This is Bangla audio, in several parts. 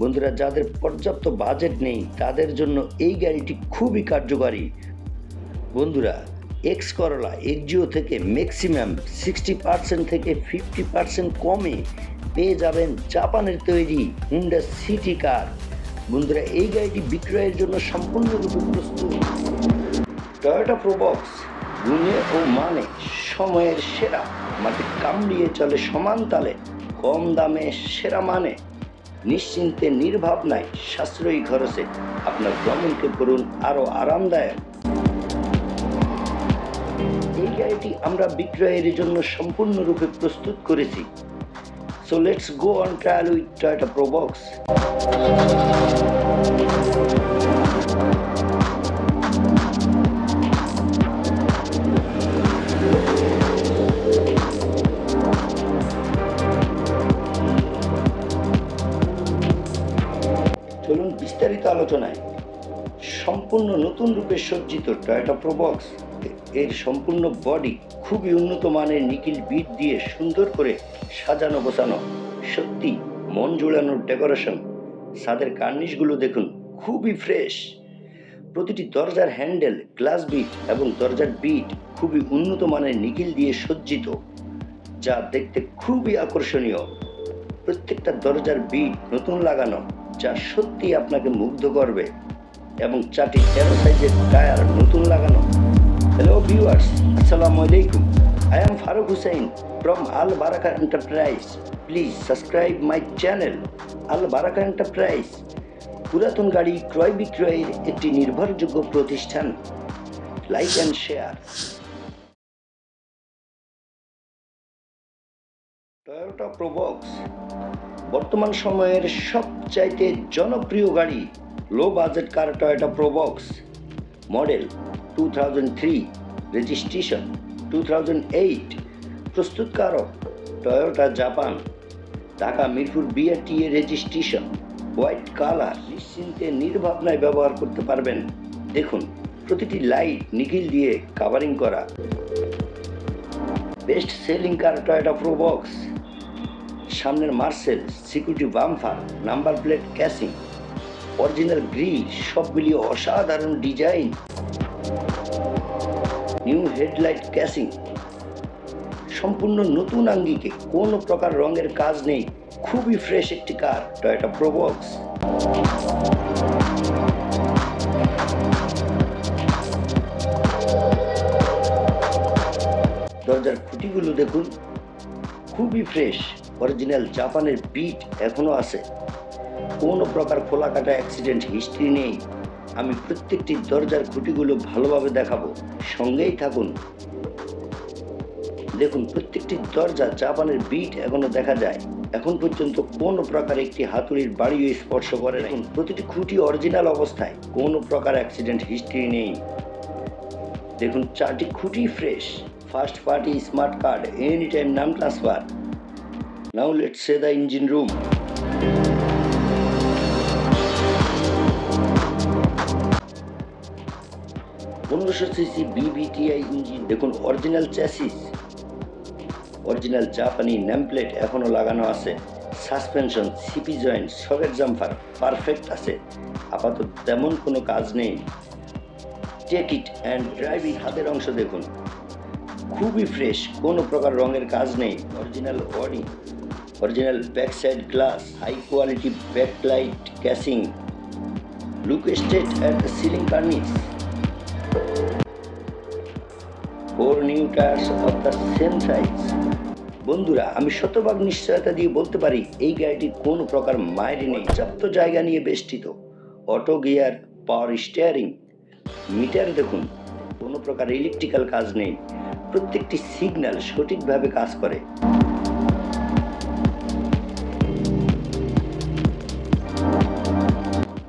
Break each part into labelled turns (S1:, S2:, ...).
S1: বন্ধুরা, যাদের পর্যাপ্ত বাজেট নেই, তাদের জন্য এই গাড়িটি খুবই কার্যকারী। বন্ধুরা এক্স করলা এক্সিও থেকে ম্যাক্সিমাম সিক্সটি পার্সেন্ট থেকে ফিফটি পার্সেন্ট কমে পেয়ে যাবেন জাপানের তৈরি হুন্ডা সিটি কার বন্ধুরা, এই গাড়িটি বিক্রয়ের জন্য সম্পূর্ণরূপে প্রস্তুত। টয়োটা প্রবক্স গুণে ও মানে সময়ের সেরা, মাটি কামড়িয়ে চলে সমান তালে, কম দামে সেরা মানে। নিশ্চিন্তে নির্ভাবনায় সাশ্রয়ী খরচে আপনার ভ্রমণকে করুন আরও আরামদায়ক। এই গাড়িটি আমরা বিক্রয়ের জন্য সম্পূর্ণরূপে প্রস্তুত করেছি। So let's go on trial with Toyota Probox আলোচনায় সম্পূর্ণ নতুন রূপে সজ্জিত টয়োটা প্রবক্স এর সম্পূর্ণ বডি খুবই উন্নত মানের নিকিল বিট দিয়ে সুন্দর করে সাজানো গোছানো, সত্যি মন জুড়ানোর ডেকোরেশন ছাদের কার্নিশগুলো দেখুন, খুবই ফ্রেশ প্রতিটি দরজার হ্যান্ডেল গ্লাস বিট এবং দরজার বিট খুবই উন্নত মানের নিকিল দিয়ে সজ্জিত, যা দেখতে খুবই আকর্ষণীয়। প্রত্যেকটা দরজার বিট নতুন লাগানো যা সত্যি আপনাকে মুগ্ধ করবে এবং চারটি তেরো সাইজের টায়ার নতুন লাগানো। হ্যালো ভিউয়ার্স আসসালামু আলাইকুম। I am Faruk Hussain from Al Baraka enterprise please subscribe my channel Al Baraka enterprise পুরাতন গাড়ি ক্রয় বিক্রয়ের একটি নির্ভরযোগ্য প্রতিষ্ঠান। Like and share Toyota Probox বর্তমান সময়ের সবচাইতে জনপ্রিয় গাড়ি low budget car Toyota Probox model two thousand three registration two thousand eight প্রস্তুতকারক Toyota Japan Dhaka Mirpur BRT এর রেজিস্ট্রেশন হোয়াইট কালার নিশ্চিন্তে নির্ভাবনায় ব্যবহার করতে পারবেন। দেখুন, প্রতিটি লাইট নিখিল দিয়ে কাভারিং করা। Best selling car Toyota Probox সামনের Marcel security bumper, number plate casing, original grill, সব মিলিয়ে অসাধারণ ডিজাইন। New headlight casing. সম্পূর্ণ নতুন আঙ্গিকে কোনো প্রকার রঙের কাজ নেই। খুবই ফ্রেশ একটি কার টয়োটা প্রোবক্স দরজার খুঁটিগুলো দেখুন। খুবই ফ্রেশ। অরিজিনাল জাপানের বিট এখনও আছে। কোনো প্রকার খোলা কাটা অ্যাক্সিডেন্ট হিস্ট্রি নেই। আমি প্রত্যেকটি দরজার খুঁটিগুলো ভালোভাবে দেখাবো। সঙ্গেই থাকুন। দেখুন, প্রত্যেকটি দরজা জাপানের বিট এখনও দেখা যায়। এখন পর্যন্ত কোনো প্রকার একটি হাতুড়ির বাড়িও স্পর্শ করে দেখুন, প্রতিটি খুঁটি অরিজিনাল অবস্থায়। কোনো প্রকার অ্যাক্সিডেন্ট হিস্ট্রি নেই। দেখুন, চারটি খুঁটি fresh first party smart card any time নাম transfer now let's say the engine room পনেরোশো সিসি বিবিটিআই ইঞ্জিন দেখুন অরিজিনাল চ্যাসিস অরিজিনাল জাপানি নেমপ্লেট এখনও লাগানো আছে suspension CV joint socket jumper perfect আছে। আপাতত তেমন কোনো কাজ নেই। টেক ইট অ্যান্ড ড্রাইভিং হাতের অংশ দেখুন। খুবই ফ্রেশ কোনো প্রকার রঙের কাজ নেই original body original back side glass high quality backlight casing look state at ceiling cornice four new tyres of the same size বন্ধুরা, আমি শতভাগ নিশ্চয়তা দিয়ে বলতে পারি, এই গাড়িটি কোনো প্রকার মায়েরই নেই। পর্যাপ্ত জায়গা নিয়ে বেষ্টিত। Auto gear power steering meter দেখুন, কোনো প্রকার ইলেকট্রিক্যাল কাজ নেই। প্রত্যেকটি সিগন্যাল সঠিকভাবে কাজ করে।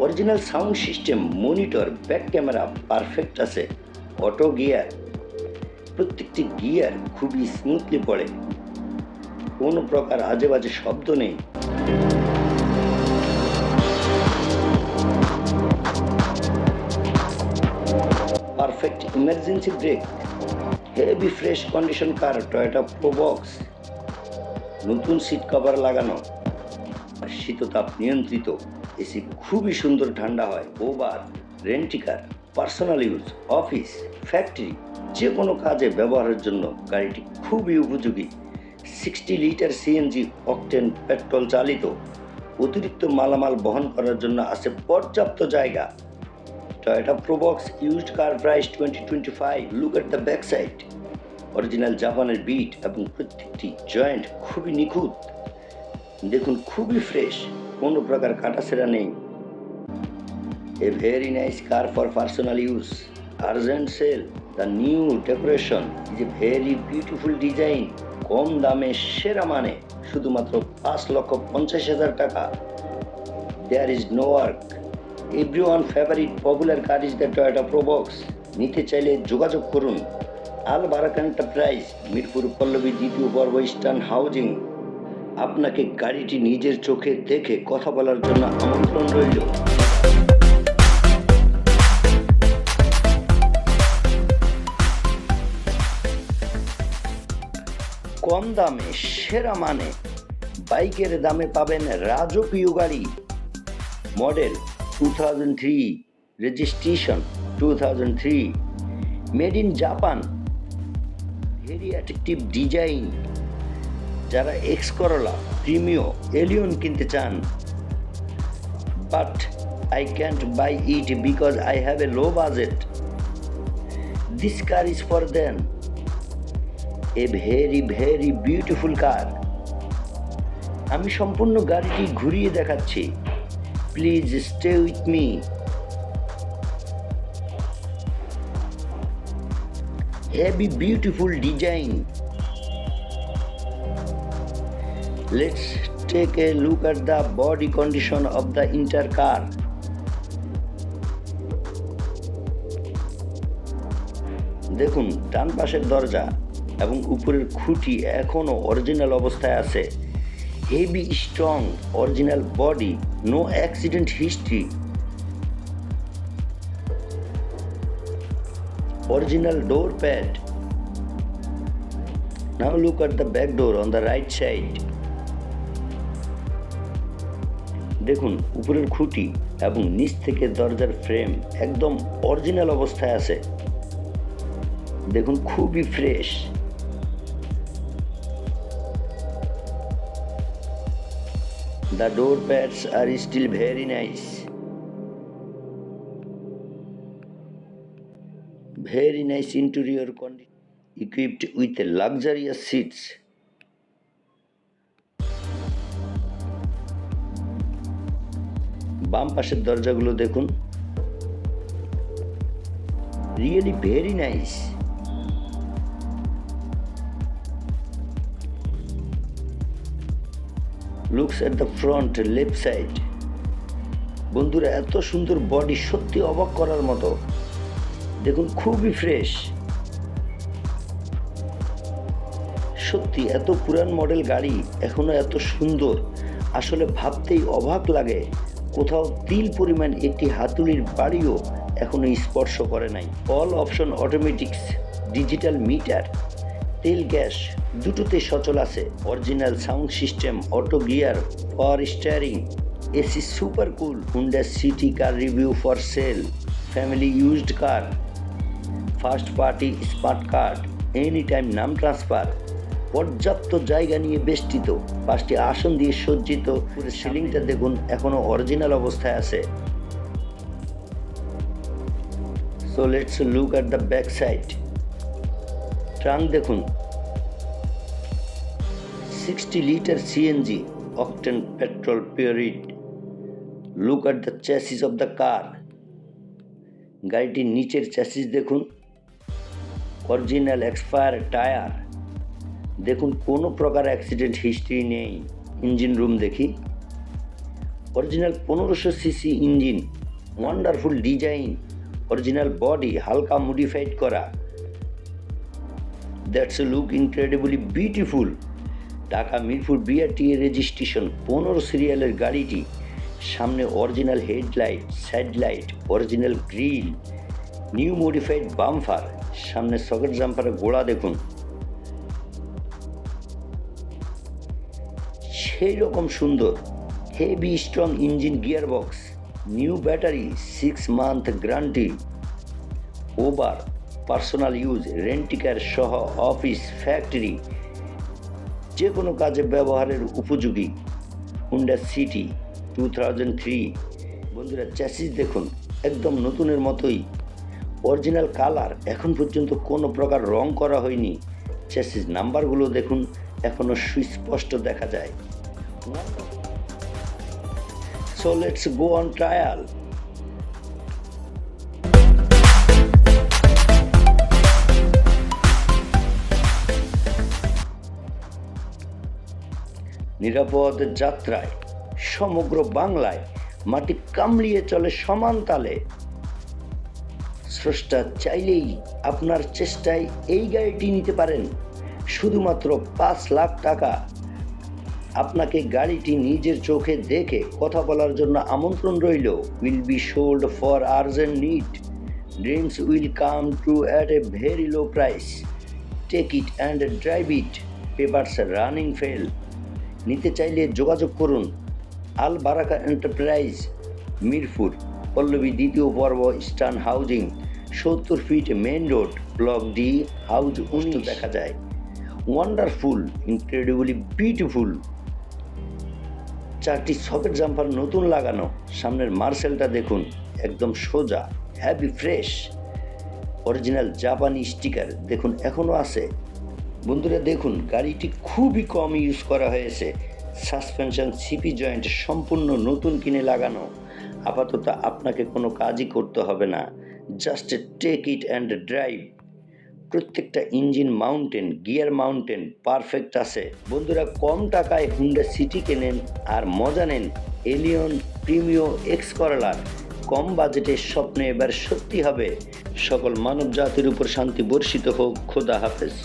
S1: Original sound system monitor back camera perfect আছে। অটো গিয়ার প্রত্যেকটি গিয়ার খুবই স্মুথলি পড়ে। কোনো প্রকার আজে বাজে শব্দ নেই। Perfect emergency brake heavy fresh condition car Toyota Probox নতুন সিট কভার লাগানো শীততাপ নিয়ন্ত্রিত। এসি খুবই সুন্দর ঠান্ডা হয়। Uber rent a car, personal use, office, factory যে কোনো কাজে ব্যবহারের জন্য গাড়িটি খুবই উপযোগী। Sixty litre CNG octane petrol চালিত, অতিরিক্ত মালামাল বহন করার জন্য আছে পর্যাপ্ত জায়গা। Toyota Probox used car price twenty twenty five look at the back side original জাপানের বিট এবং প্রত্যেকটি জয়েন্ট খুবই নিখুঁত। দেখুন, খুবই ফ্রেশ কোনো প্রকার কাটা কাটাছেড়া নেই। A very nice car for personal use urgent sale the new decoration is a very beautiful design কম দামে সেরা মানে। শুধুমাত্র পাঁচ লক্ষ পঞ্চাশ হাজার টাকা। There is no work every one favourite popular car is the Toyota Probox নিতে চাইলে যোগাযোগ করুন। আল বারাক এন্টারপ্রাইজ মিরপুর পল্লবী দ্বিতীয় পর্ব ইস্টার্ন হাউজিং। আপনাকে গাড়িটি নিজের চোখে দেখে কথা বলার জন্য আমন্ত্রণ রইল। কম দামে, সেরা মানে বাইকের দামে পাবেন রাজকীয় গাড়ি। Model two thousand three, registration two thousand three, made in Japan very attractive design. যারা এক্স করলা প্রিমিও এলিয়ন কিনতে চান but I can't buy it because I have a low budget this car is for then a very very beautiful car আমি সম্পূর্ণ গাড়িটি ঘুরিয়ে দেখাচ্ছি। Please stay with me heavy beautiful design let's take a look at the body condition of the inter car দেখুন ডান পাশের দরজা এবং উপরের খুঁটি এখনও অরিজিনাল অবস্থায় আছে heavy strong original body no accident history original door pad. Now look at the back door on the right side. দেখুন, উপরের খুঁটি এবং নিচ থেকে দরজার ফ্রেম একদম অরিজিনাল অবস্থায় আছে। দেখুন, খুবই fresh. The door pads are still very nice very nice interior condition equipped with a luxurious seats বাম পাশের দরজাগুলো দেখুন। Really very nice looks at the front left side বন্ধুরা, এত সুন্দর বডি সত্যি অবাক করার মতো। দেখুন, খুবই ফ্রেশ সত্যি, এত পুরান মডেল গাড়ি, এখনও এত সুন্দর। আসলে ভাবতেই অবাক লাগে। কোথাও তিল পরিমাণ একটি হাতুড়ির বাড়িও এখনও স্পর্শ করে নাই। All option automatics digital meter তেল গ্যাস দুটোতে সচল আছে। Original sound system auto gear power steering AC super cool Honda City car review for sale family used car first party smart card any time নাম ট্রান্সফার পর্যাপ্ত জায়গা নিয়ে বেষ্টিত। পাঁচটি আসন দিয়ে সজ্জিত সিলিংটা দেখুন এখনও অরিজিনাল অবস্থায় আছে। So let's look at the back side trunk দেখুন sixty litre CNG octane petrol পিওরিড look at the chassis of the car গাড়িটির নিচের চ্যাসিস দেখুন। অরিজিনাল এক্সপায়ার টায়ার দেখুন, কোনো প্রকার অ্যাক্সিডেন্ট হিস্ট্রি নেই। ইঞ্জিন রুম দেখি। অরিজিনাল পনেরোশো CC engine wonderful design original body হালকা মডিফাইড করা। That's a look incredibly beautiful Dhaka Mirpur BRT registration পনেরো সিরিয়ালের গাড়িটি। সামনে original headlight side light original grill new modified bumper সামনে সকেট জাম্পারের গোড়া দেখুন। সেই রকম সুন্দর heavy strong engine gear box new battery six month guarantee Uber personal use rent a car সহ অফিস ফ্যাক্টরি যে কোনো কাজে ব্যবহারের উপযোগী। Honda City two thousand three বন্ধুরা চ্যাসিস দেখুন, একদম নতুনের মতোই। অরিজিনাল কালার এখন পর্যন্ত কোনো প্রকার রং করা হয়নি। চ্যাসিস নাম্বারগুলো দেখুন এখনও সুস্পষ্ট দেখা যায়। So let's go on trial নিরাপদ যাত্রায় সমগ্র বাংলায় মাটি কামড়িয়ে চলে সমান তালে। স্রষ্টা চাইলেই আপনার চেষ্টায় এই গাড়িটি নিতে পারেন। শুধুমাত্র পাঁচ লাখ টাকা আপনাকে গাড়িটি নিজের চোখে দেখে কথা বলার জন্য আমন্ত্রণ রইল। Will be sold for urgent need dreams will come to at a very low price take it and drive it papers running fail নিতে চাইলে যোগাযোগ করুন। আল বারাকা এন্টারপ্রাইজ মিরপুর পল্লবী দ্বিতীয় পর্ব স্টান হাউজিং সত্তর feet main road block D house উনিশ। দেখা যায়। ওয়ান্ডারফুল ইনক্রেডিবলি বিউটিফুল চারটি সকেট জাম্পার নতুন লাগানো। সামনের মার্সেলটা দেখুন, একদম সোজা হ্যাভি ফ্রেশ অরিজিনাল জাপানি স্টিকার দেখুন এখনও আছে। বন্ধুরা, দেখুন, গাড়িটি খুবই কম ইউজ করা হয়েছে। সাসপেনশন সিপি জয়েন্ট সম্পূর্ণ নতুন কিনে লাগানো। আপাতত আপনাকে কোনো কাজই করতে হবে না। Just take it and drive প্রত্যেকটা engine mountain, gear mountain perfect আছে। বন্ধুরা, কম টাকায় হুন্ডা সিটি কেনেন আর মজা নেন এলিয়ন প্রিমিও এক্স করলার কম বাজেটের স্বপ্নে এবার সত্যি হবে। সকল মানব জাতির উপর শান্তি বর্ষিত হোক। খোদা হাফেজ।